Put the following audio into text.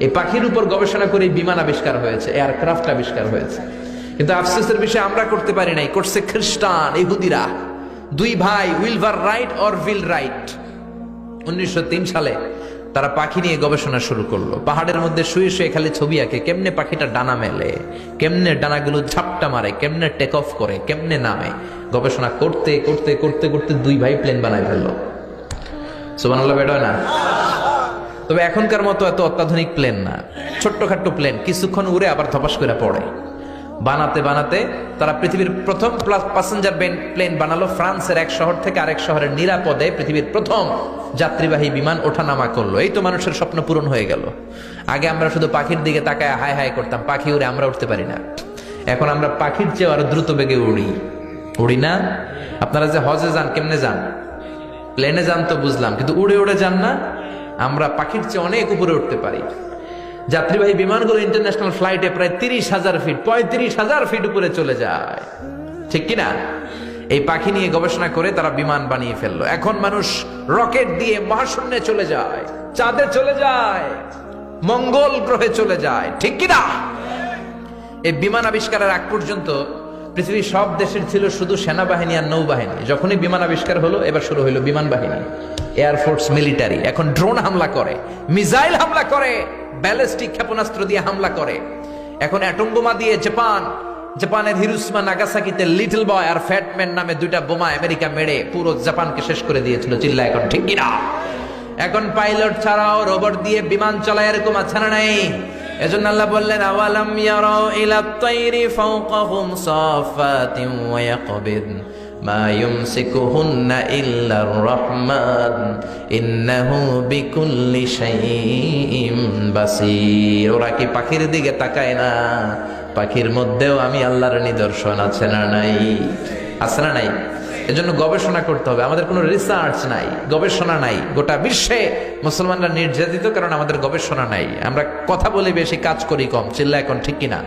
এই পাখির উপর গবেষণা করে বিমান আবিষ্কার হয়েছে এয়ারক্রাফট আবিষ্কার হয়েছে। কিন্তু আফসোসের বিষয়ে আমরা করতে পারি নাই, করছে খ্রিস্টান, ইহুদিরা। দুই ভাই, উইলভার রাইট অর উইল রাইট। উনিশশো তিন সালে তারা পাখি নিয়ে গবেষণা শুরু করল। পাহাড়ের মধ্যে শুয়ে শুয়ে খালি ছবি আঁকে, কেমনে পাখিটা ডানা মেলে, কেমনে ডানাগুলো ঝাপটা মারে, কেমনে টেক অফ করে, কেমনে নামে। গবেষণা করতে করতে করতে করতে দুই ভাই প্লেন বানায় ফেলল। সুবানাল্লাহ বেড না? তবে এখনকার মতো এত অত্যাধুনিক প্লেন না। ছোট্টখাট্ট প্লেন কিছুক্ষণ উড়ে আবার ধপাস করে পড়ে। বানাতে বানাতে তারা পৃথিবীর প্রথম প্যাসেঞ্জার প্লেন বানালো ফ্রান্সের এক শহর থেকে আরেক শহরের নিরাপদে পৃথিবীর প্রথম যাত্রীবাহী বিমান ওঠানামা করল। এই তো মানুষের স্বপ্ন পূরণ হয়ে গেল। আগে আমরা শুধু পাখির দিকে তাকায় হাই হাই করতাম, পাখি উড়ে আমরা উঠতে পারি না। এখন আমরা পাখির চেয়ে আরও দ্রুত বেগে উড়ি। উড়ি না? আপনারা যে হজে যান, কেমনে যান? প্লেনে যান তো বুঝলাম, কিন্তু উড়ে উড়ে যান না? আমরা পাখির চেয়ে অনেক উপরে উঠতে পারি। যাত্রীবাহী বিমানগুলো ইন্টারন্যাশনাল ফ্লাইটে প্রায় তিরিশ হাজার ফিট পঁয়ত্রিশ হাজার ফিট উপরে চলে যায়। ঠিক কিনা? এই পাখি নিয়ে গবেষণা করে তারা বিমান বানিয়ে ফেলল। এখন মানুষ রকেট দিয়ে মহাশূন্যে চলে যায়, চাঁদে চলে যায়, মঙ্গল গ্রহে চলে যায়। ঠিক কিনা? এই বিমান আবিষ্কারের আগ পর্যন্ত পৃথিবীর সব দেশের ছিল শুধু সেনাবাহিনী আর নৌবাহিনী। যখনই বিমান আবিষ্কার হলো, এবার শুরু হলো বিমান বাহিনী। এয়ারফোর্স মিলিটারি এখন ড্রোন হামলা করে মিসাইল হামলা করে ব্যালিস্টিক ক্ষেপণাস্ত্র দিয়ে হামলা করে। এখন অ্যাটম বোমা দিয়ে জাপান, জাপানের হিরুসিমা নাগাসাকিতে লিটল বয় আর ফ্যাটম্যান নামে দুইটা বোমা আমেরিকা মেরে পুরো জাপানকে শেষ করে দিয়েছিল চিল্লা এখন ঠিক কিনা? এখন পাইলট ছাড়াও রোবট দিয়ে বিমান চলায়, এরকম আছে না নাই? এজন্য আল্লাহ বললেন, আওয়ালাম ইয়ারাও ইলা তাইরি ফাওকাহুম সাফাতিন ওয়া ইয়াকবিদ। মা ইউমসিকুহুন্না ইল্লার রহমান। ইন্নাহু বিকুল্লি শাইইম বাসীর। ওরা কি পাখির দিকে তাকায় না? পাখির মধ্যেও আমি আল্লাহর নিদর্শন, আছে না নাই? আছে না নাই? এজন্য গবেষণা করতে হবে। আমাদের কোনো রিসার্চ নাই, গবেষণা নাই। গোটা বিশ্বে মুসলমানরা নির্যাতিত কারণ আমাদের গবেষণা নাই। আমরা কথা বলি, বেশি কাজ করি কম। চিল্লা এখন ঠিক কিনা?